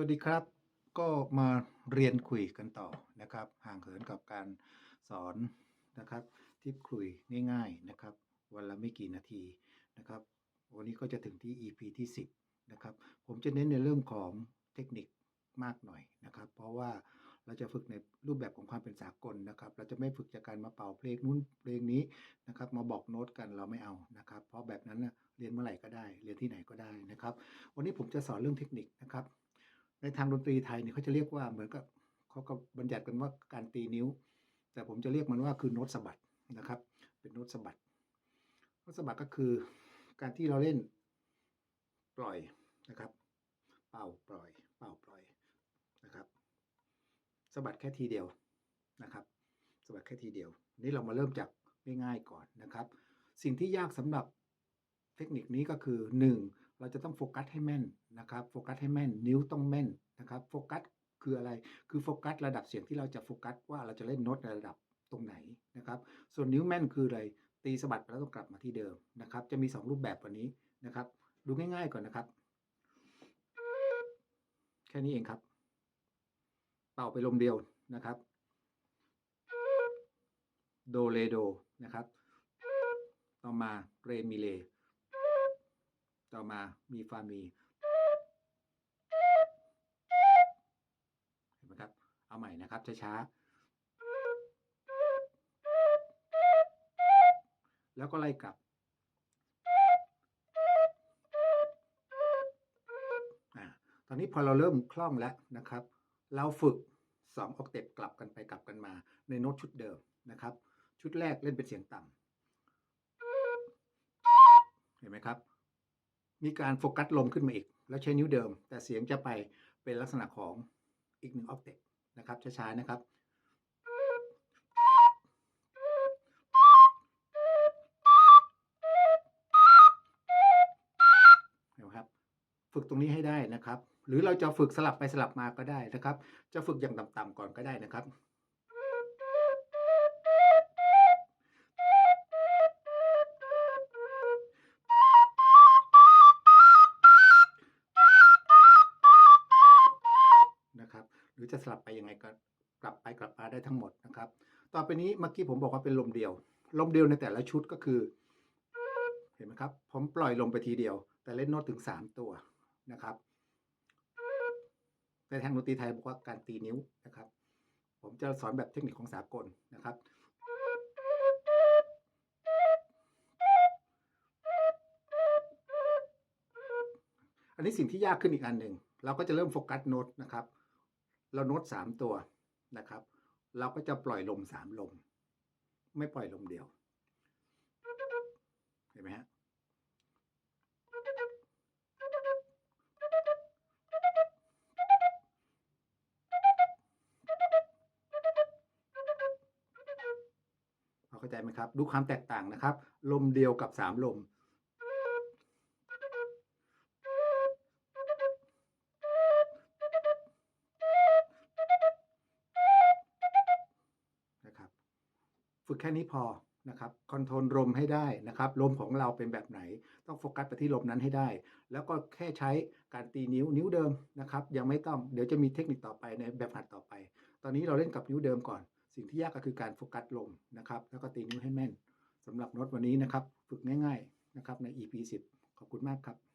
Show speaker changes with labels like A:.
A: วัสดีครับ ก็มาเรียนคุยกันต่อนะครับ ห่างเหินกับการสอนนะครับที่คุยง่ายๆนะครับ วันละไม่กี่นาทีนะครับ วันนี้ก็จะถึงที่ EP ที่ 10 นะครับ ผมจะเน้นในเรื่องของเทคนิคมากหน่อยนะครับ เพราะว่าเราจะฝึกในรูปแบบของความเป็นสากลนะครับ เราจะไม่ฝึกจากการมาเป่าเพลงนู้นเพลงนี้นะครับ มาบอกโน้ตกันเราไม่เอานะครับ เพราะแบบนั้นนะเรียนเมื่อไหร่ก็ได้ เรียนที่ไหนก็ได้นะครับ วันนี้ผมจะสอนเรื่องเทคนิคนะครับ ในทางดนตรีไทยเนี่ยเขาจะเรียกว่าเหมือนกับเขาก็บัญญัติกันว่าการตีนิ้ว แต่ผมจะเรียกมันว่าคือโน้ตสะบัดนะครับ เป็นโน้ตสะบัดโน้ตสะบัดก็คือการที่เราเล่นปล่อยนะครับ เป่าปล่อย เป่าปล่อยนะครับสะบัดแค่ทีเดียวนะครับสะบัดแค่ทีเดียว นี่เรามาเริ่มจากง่ายๆก่อนนะครับ สิ่งที่ยากสำหรับเทคนิคนี้ก็คือ 1. เราจะต้องโฟกัสให้แม่นนะครับโฟกัสให้แม่น นิ้วต้องแม่นนะครับโฟกัสคืออะไรคือโฟกัสระดับเสียงที่เราจะโฟกัสว่าเราจะเล่นโน้ตในระดับตรงไหนนะครับ ส่วนนิ้วแม่นคืออะไรตีสะบัดแล้วต้องกลับมาที่เดิมนะครับ จะมี 2 รูปแบบวันนี้นะครับ ดูง่ายๆก่อนนะครับ แค่นี้เองครับ เป่าไปลมเดียวนะครับ โดเลโดนะครับ ต่อมาเรมิเล ต่อมามีฟามีเห็นไหมครับ เอาใหม่นะครับช้าๆแล้วก็ไล่กลับตอนนี้พอเราเริ่มคล่องแล้วนะครับ เราฝึก2ออกเต็ปกลับกันไปกลับกันมา ในโน้ตชุดเดิมนะครับ ชุดแรกเล่นเป็นเสียงต่ำเห็นไหมครับ มีการโฟกัสลมขึ้นมาอีก แล้วใช้นิ้วเดิม แต่เสียงจะไปเป็นลักษณะของอีกหนึ่งออกเตปนะครับช้าๆนะครับเห็นไหมครับฝึกตรงนี้ให้ได้นะครับ หรือเราจะฝึกสลับไปสลับมาก็ได้นะครับ จะฝึกอย่างต่ำๆก่อนก็ได้นะครับ หรือจะสลับไปยังไงก็กลับไปกลับมาได้ทั้งหมดนะครับ ต่อไปนี้เมื่อกี้ผมบอกว่าเป็นลมเดียว ลมเดียวในแต่ละชุดก็คือ เห็นไหมครับ ผมปล่อยลมไปทีเดียว แต่เล่นโน้ตถึง 3 ตัวนะครับในทางดนตรีไทยบอกว่าการตีนิ้วนะครับ ผมจะสอนแบบเทคนิคของสากลนะครับอันนี้สิ่งที่ยากขึ้นอีกอันหนึ่งเราก็จะเริ่มโฟกัสโน้ตนะครับ เราโน้ตสามตัวนะครับ เราก็จะปล่อยลมสามลม ไม่ปล่อยลมเดียว เห็นไหมฮะเข้าใจไหมครับ ดูความแตกต่างนะครับ ลมเดียวกับสามลม แค่นี้พอนะครับคอนโทรลลมให้ได้นะครับลมของเราเป็นแบบไหน ต้องโฟกัสไปที่ลมนั้นให้ได้ แล้วก็แค่ใช้การตีนิ้วนิ้วเดิมนะครับ ยังไม่ต้องเดี๋ยวจะมีเทคนิคต่อไปในแบบหัดต่อไป ตอนนี้เราเล่นกับนิ้วเดิมก่อน สิ่งที่ยากก็คือการโฟกัสลมนะครับ แล้วก็ตีนิ้วให้แม่นสำหรับโน้ตวันนี้นะครับ ฝึกง่าย ๆนะครับใน EP 10 ขอบคุณมากครับ